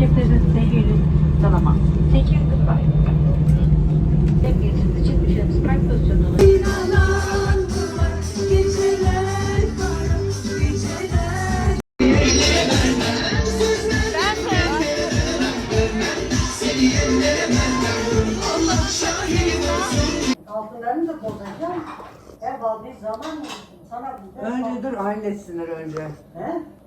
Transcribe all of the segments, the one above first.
Shift is Seyir'in Dalaman. Thank you. Goodbye. Sevgili için düşün. Sprite pozisyonunda. Altınlarını da bozacağım. Ev aldığı zaman? Sana bir de Önce dur halletsinler önce. He?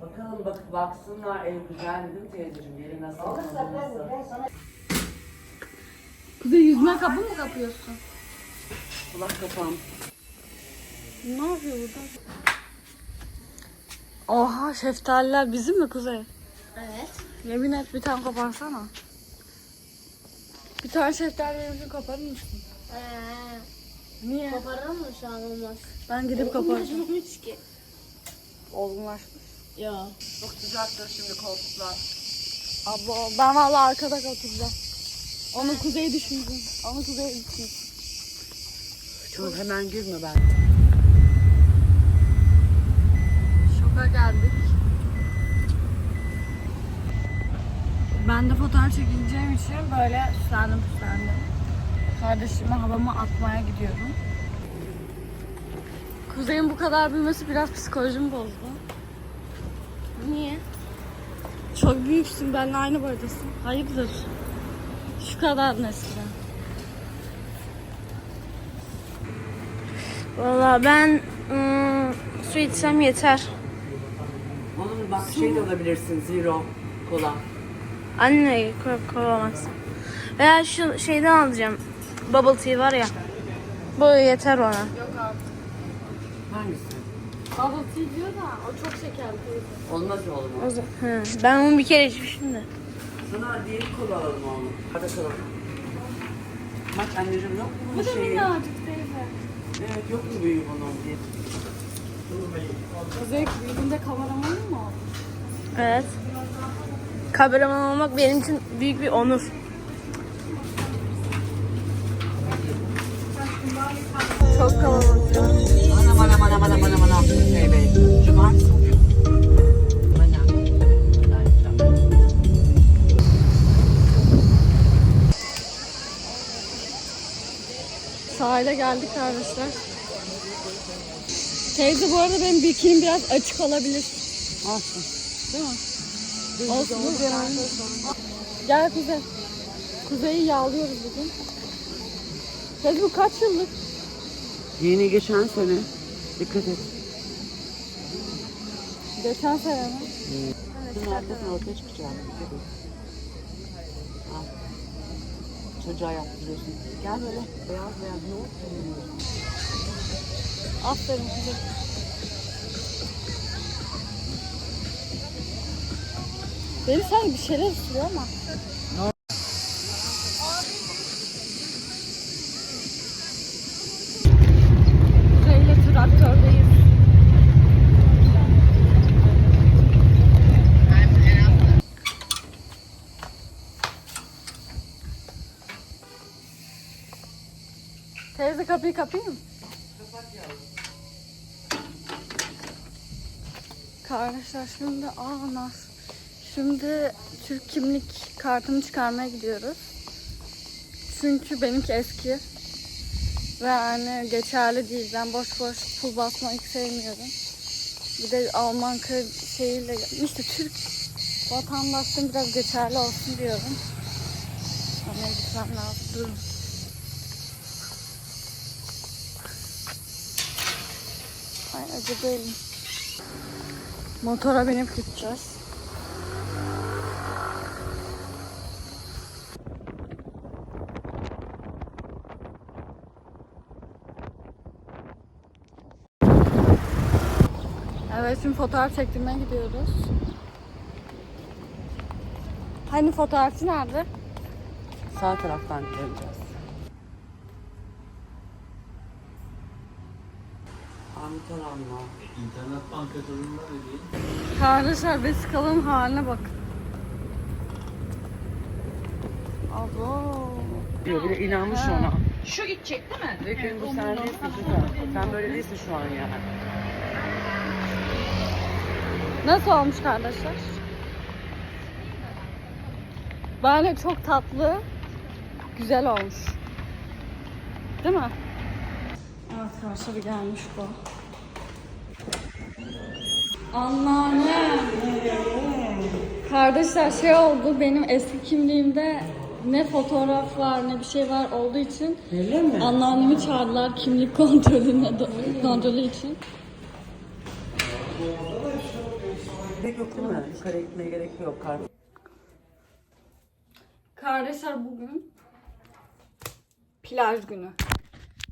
Bakalım bak baksınlar ev güzel değil mi teyzeciğim? Yeri nasıl? Alırsa ben, nasıl? ben sana Kuzey yüzme kapı mı kapıyorsun? Kulak kapağım. Ne yapıyor burada? Oha şeftaliler bizim mi Kuzey? Evet. Yemin et bir tane koparsana. Bir tane şeftali benim için koparır mısın? Ee, Niye? koparır mı şu an olmaz? Ben gidip koparacağım. Olmaz ki. Olgunlaşmış. Ya. Çok sıcaktır şimdi koltuklar. Abla ben valla arkada oturacağım. Onu kuzeye düşündüm. Onu kuzeye düşündüm. Çok hemen girme ben. Şoka geldik. Ben de fotoğraf çekileceğim için böyle süslendim süslendim. Kardeşime havamı atmaya gidiyorum. Kuzey'in bu kadar büyümesi biraz psikolojimi bozdu. Niye? Çok büyüksün, benimle aynı boydasın. Hayırdır? Şu kadar nesli. Valla ben ım, su içsem yeter. Onun bak şey de alabilirsin zero kola. Anne kolamaz. Veya şu şeyden alacağım. Bubble tea var ya. Bu yeter ona. Hangisi? Bubble tea diyor da o çok şekerli. Olmaz mı oğlum? O zaman- Hı. Ben onu bir kere içmiştim de. Sana diğer kola alalım oğlum. Hadi kalalım. Bak anneciğim yok mu Bu bunun da şeyi? minnacık teyze. Evet yok mu büyük onun diye. Kuzey büyüdüğünde kameramanın mı oldu? Evet. Kameraman olmak benim için büyük bir onur. Çok kalabalık ya. Sahile geldik arkadaşlar. Teyze bu arada benim bikinim biraz açık olabilir. Olsun. Değil mi? Olsun. Gel Kuzey. Kuzey'i yağlıyoruz bugün. Teyze bu kaç yıllık? Yeni geçen sene. Dikkat et. Geçen sene mi? Bunun arkasına ortaya çıkacağım. Çocuğa yaptırıyorsun. Gel böyle. Beyaz beyaz yoğurt koyuyorsun. Aferin Kuzey. Benim sanki bir şeyler ısırıyor ama. Kapıyı kapayım mı? Kardeşler şimdi aa. Şimdi Türk kimlik kartımı çıkarmaya gidiyoruz. Çünkü benimki eski. Ve yani geçerli değil. Ben boş boş pul basmayı sevmiyorum. Bir de Alman şeyiyle işte Türk vatandaşlığım biraz geçerli olsun diyorum. Ama gitmem lazım. Durun. Ay acı değilim. Motora binip gideceğiz. Evet şimdi fotoğraf çektirmeye gidiyoruz. Hani fotoğrafçı nerede? Sağ taraftan geleceğiz. Alan'la. İnternet bankacılığında ne değil? Kardeşler vesikanın haline bak. Abo. Diyor bir de inanmış ona. Şu gidecek değil mi? Ki bu sen değilsin kızım. Sen böyle değilsin şu an yani. Nasıl olmuş kardeşler? Bence çok tatlı. Güzel olmuş. Değil mi? Evet karşı bir gelmiş bu. Anneannem. Kardeşler şey oldu benim eski kimliğimde ne fotoğraf var ne bir şey var olduğu için Öyle mi? anneannemi çağırdılar kimlik kontrolüne kontrolü için. Gerek yok değil mi? Yukarı gitmeye gerek yok. Kar Kardeşler bugün plaj günü.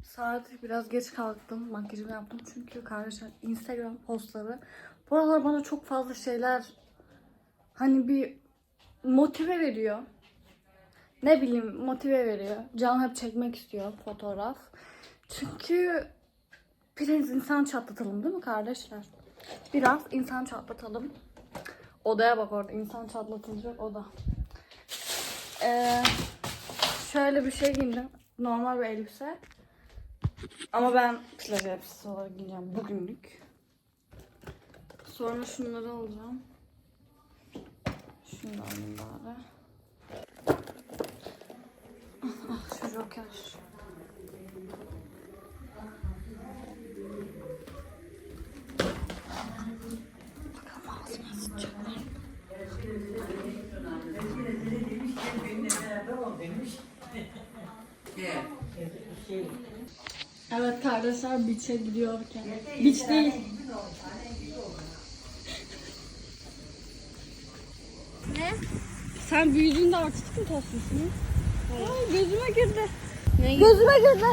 Saat biraz geç kalktım. Makyajımı yaptım çünkü kardeşler Instagram postları bu aralar bana çok fazla şeyler hani bir motive veriyor. Ne bileyim motive veriyor. Canım hep çekmek istiyor fotoğraf. Çünkü biraz insan çatlatalım değil mi kardeşler? Biraz insan çatlatalım. Odaya bak orada insan çatlatılacak oda. Ee, şöyle bir şey giydim. Normal bir elbise. Ama ben plaj elbisesi olarak giyeceğim bugünlük. Sonra şunları alacağım. Şunu da alayım bari. Ah, şu joker. Evet kardeşler beach'e gidiyorken. Beach değil. Ne? Sen büyüdüğünde artistik mi taslıyorsun? Ay gözüme girdi. Ne, Gözüme girdi.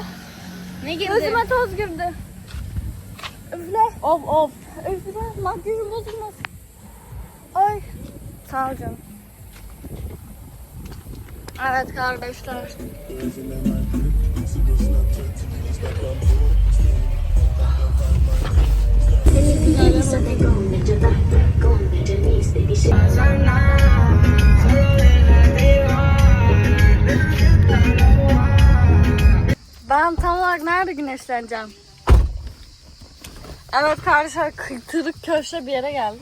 ne girdi? Gözüme toz girdi. Üfle. Of of. Üfle. Makyajım bozulmaz. Ay. Sağ ol canım. Evet kardeşler. Ben tam olarak nerede güneşleneceğim? Evet kardeşler kıytırık köşe bir yere geldik.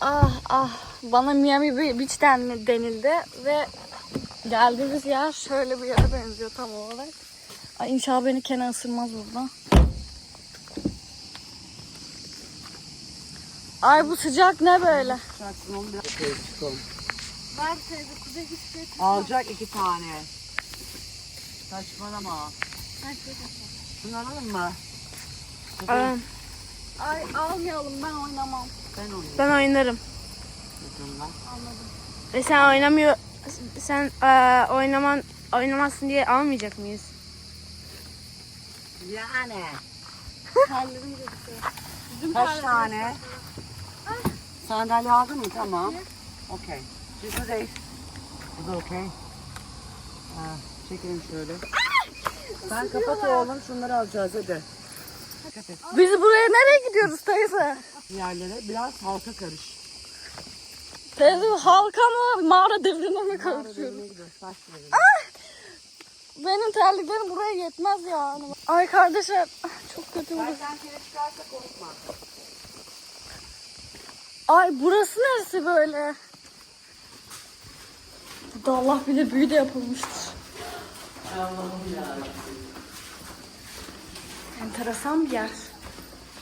Ah ah bana Miami Beach den- denildi ve geldiğimiz yer şöyle bir yere benziyor tam olarak. Ay inşallah beni Kenan ısırmaz burada. Ay bu sıcak ne böyle? Şarkısını Ben teyze kuzey şey Alacak iki tane. Saçmalama. Bunu alalım mı? Aa, Ay almayalım ben oynamam. Ben oynayayım. ben oynarım. Lan. Ve sen oynamıyor, sen eee, oynaman oynamazsın diye almayacak mıyız? Yani. Terlerim gözüküyor. Kaç tane? Sandalye aldın mı? Tamam. Okey. This is eight. Bu da okey. Ha, çekelim şöyle. Sen kapat oğlum şunları alacağız hadi. Dikkat et. Biz buraya nereye gidiyoruz teyze? Yerlere biraz halka karış. Teyze halka mı mağara devrine mi karışıyoruz? Benim terliklerim buraya yetmez yani. Ay kardeşim çok kötü burası. Sen çıkarsa korkma. Ay burası neresi böyle? Burada Allah bilir büyü de yapılmıştır. Enteresan bir yer.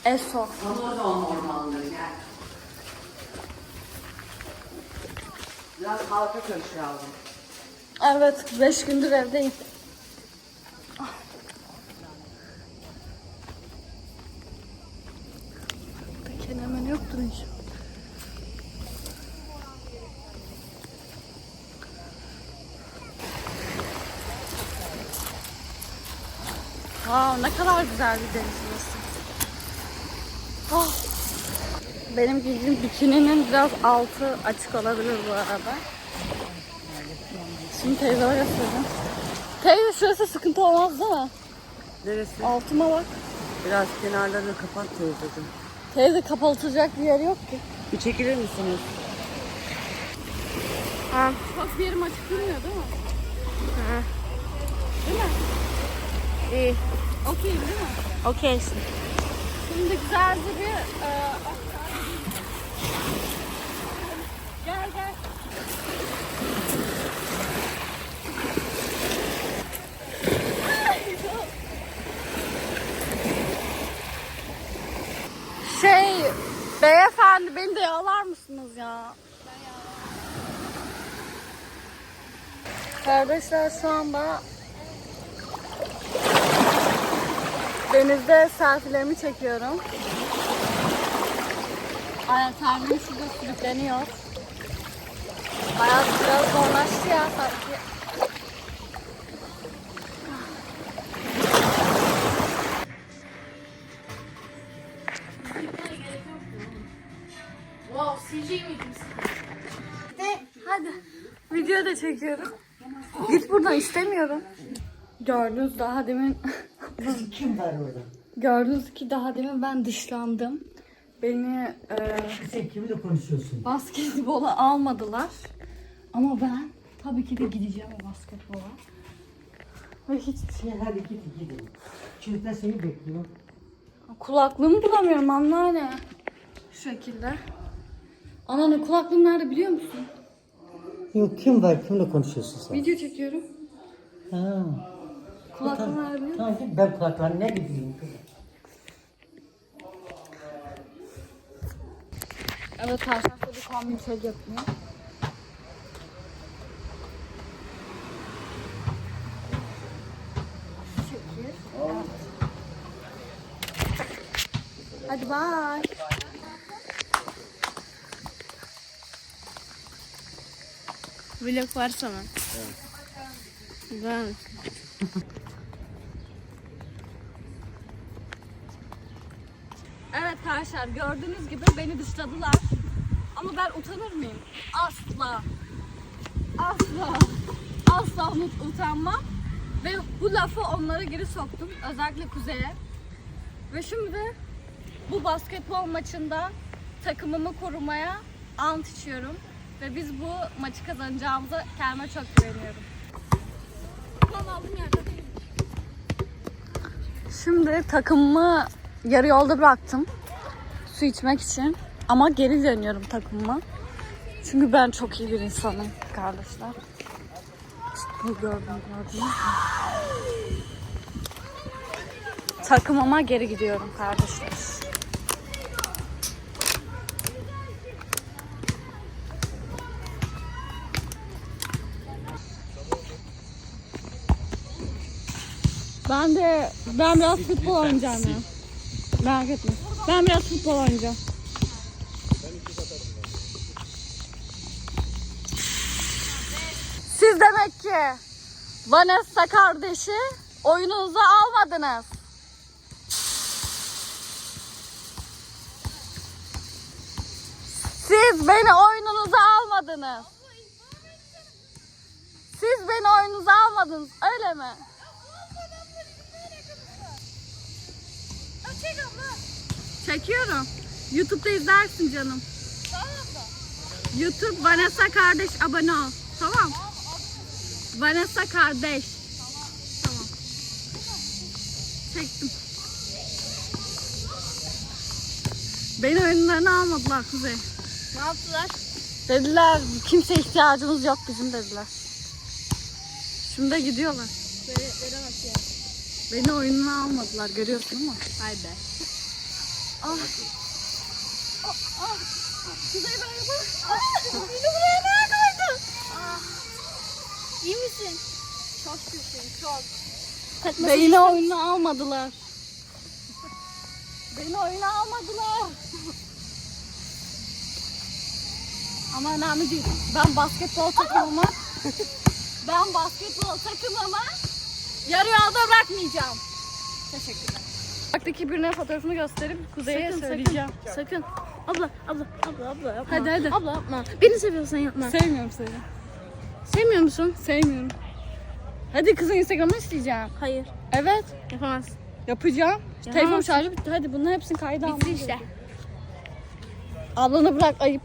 Eso. Amazon ormanları gel. Biraz halka karış yavrum. Evet 5 gündür evdeyim. Ah. Burada kenemen yoktur inşallah. Aa, ne kadar güzel bir deniz burası. Ah. Benim giydiğim bikininin biraz altı açık olabilir bu arada. Şimdi teyzeme göstereceğim. Teyze şurası sıkıntı olmaz değil mi? Neresi? Altıma bak. Biraz kenarlarını kapat teyzeciğim. Teyze kapatılacak bir yer yok ki. Bir çekilir misiniz? Aa, Bak bir yerim açık durmuyor değil mi? iyi. Okeyim değil mi? Okeysin. Şimdi güzelce bir... E, gel gel. Şey, beyefendi beni de yağlar mısınız ya? Kardeşler şu anda denizde selfie'lerimi çekiyorum. Ayaklarım şurada sürükleniyor. Hayat biraz zorlaştı ya sanki. Wow, miydim Hadi. Video da çekiyorum. Git buradan istemiyorum. Gördünüz daha demin Kim var orada? gördünüz ki daha demin ben dışlandım. Beni e, Sen kimle konuşuyorsun? basketbola almadılar. Ama ben tabii ki de gideceğim o basketbola. Ve hiç Sen hadi git gidin. Çocuklar seni bekliyor. kulaklığımı bulamıyorum anneanne. Şu şekilde. Anneanne kulaklığım nerede biliyor musun? Yok kim var? Kimle konuşuyorsun sen? Video çekiyorum. Ha. Nerede biliyor musun? Ben kulaklarına ne gideyim? Evet arkadaşlar bir kombin çek yapıyor. Şekil. Hadi bye. Vlog var sana. Ben. Evet arkadaşlar gördüğünüz gibi beni dışladılar. Ama ben utanır mıyım? Asla. Asla. Asla unut, utanmam. Ve bu lafı onlara geri soktum. Özellikle Kuzey'e. Ve şimdi bu basketbol maçında takımımı korumaya ant içiyorum. Ve biz bu maçı kazanacağımıza kendime çok güveniyorum. Şimdi takımımı yarı yolda bıraktım. Su içmek için. Ama geri dönüyorum takımıma. Çünkü ben çok iyi bir insanım kardeşler. İşte bu gördüm gördüm. Takımıma geri gidiyorum kardeşler. Ben de ben biraz futbol oynayacağım ya. Merak etme. Ben biraz futbol oynayacağım. Siz demek ki Vanessa kardeşi oyununuza almadınız. Siz beni oyununuza almadınız. Siz beni oyununuza almadınız öyle mi? Çekiyorum. YouTube'da izlersin canım. YouTube Vanessa kardeş abone ol. Tamam. Vanessa kardeş. Tamam. Çektim. Beni oyunlarına almadılar Kuzey. Ne yaptılar? Dediler kimse ihtiyacımız yok bizim dediler. Şimdi de gidiyorlar. Böyle bak ya. Beni oyununa almadılar görüyorsun değil mi? Ah. Ah, ah. Kuzey merhaba. Ah. Beni buraya nereye koydun? İyi misin? Çok kötüyüm çok. Beni oyuna almadılar. Beni oyuna almadılar. Ama önemli değil. Ben basketbol takımıma ben basketbol takımıma yarı yolda bırakmayacağım. Teşekkürler. Baktaki birine fotoğrafını gösterip Kuzey'e söyleyeceğim. Sakın. Abla, abla, abla, abla yapma. Hadi, hadi. Abla yapma. Beni seviyorsan yapma. Sevmiyorum seni. Sevmiyor musun? Sevmiyorum. Hadi kızın Instagram'ını isteyeceğim. Hayır. Evet. Yapamazsın. Yapacağım. Yapamazsın. Telefon şarjı bitti. Hadi bunların hepsini kayda almam Bitti işte. Ablanı bırak ayıp.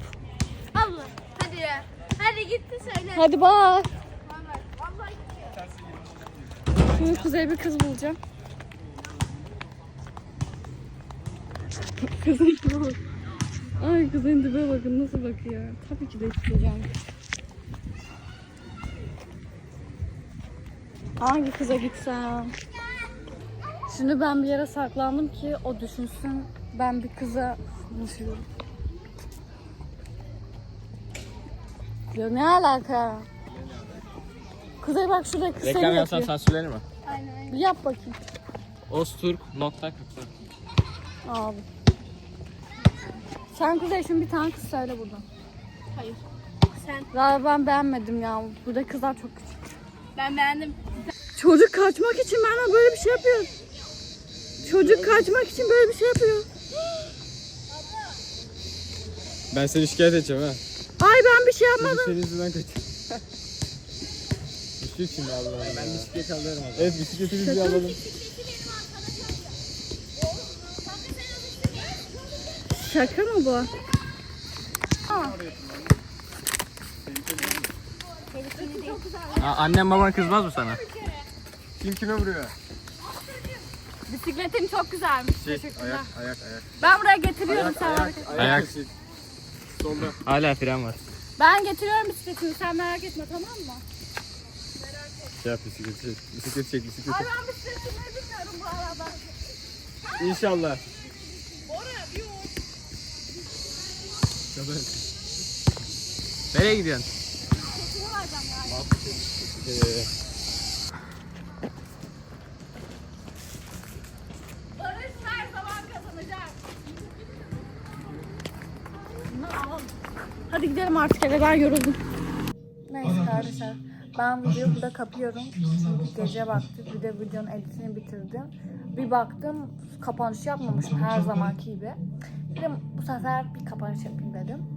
Abla, hadi ya. Hadi gitti söyle. Hadi bak. Şimdi kuzey bir kız bulacağım. Kızın bak. Ay kızın dibe bakın nasıl bakıyor. Tabii ki de isteyeceğim. Hangi kıza gitsem? Şimdi ben bir yere saklandım ki o düşünsün ben bir kıza buluşuyorum. bekliyor. Ne alaka? Kuzey bak şurada kız seni Reklam yapsan bekliyor. sansürlenir mi? Bir Yap bakayım. Osturk.44 Abi. Sen Kuzey şimdi bir tane kız söyle buradan. Hayır. Sen. Ya ben beğenmedim ya. Burada kızlar çok küçük. Ben beğendim. Çocuk kaçmak için bana böyle bir şey yapıyor. Çocuk kaçmak için böyle bir şey yapıyor. Ben seni şikayet edeceğim ha. Ay ben bir şey yapmadım. Senin yüzünden kaçtım. Düştük şimdi Allah'ım Ben bisiklet alıyorum abi. Evet bisikletimizi bir alalım. Şaka mı bu? Aa, annem baban kızmaz mı sana? Kim kime vuruyor? Bisikletin çok güzelmiş. Şey, Teşekkürler. ayak, ayak, ayak. Ben buraya getiriyorum sen merak etme. Ayak. Solda. Hala fren var. Ben getiriyorum bisikletini sen merak etme tamam mı? Şey yap bisiklet çek. Bisiklet çek, bisiklet Ay çek. ben bisikletini bilmiyorum bu arada. İnşallah. Nereye gidiyorsun? Ee, Barış her zaman kazanacak. Hadi gidelim artık eve ben yoruldum. Neyse arkadaşlar ben videoyu burada kapıyorum. Çünkü gece baktık bir de videonun editini bitirdim. Bir baktım kapanış yapmamışım her zamanki gibi. Dedim bu sefer bir kapanış yapayım dedim.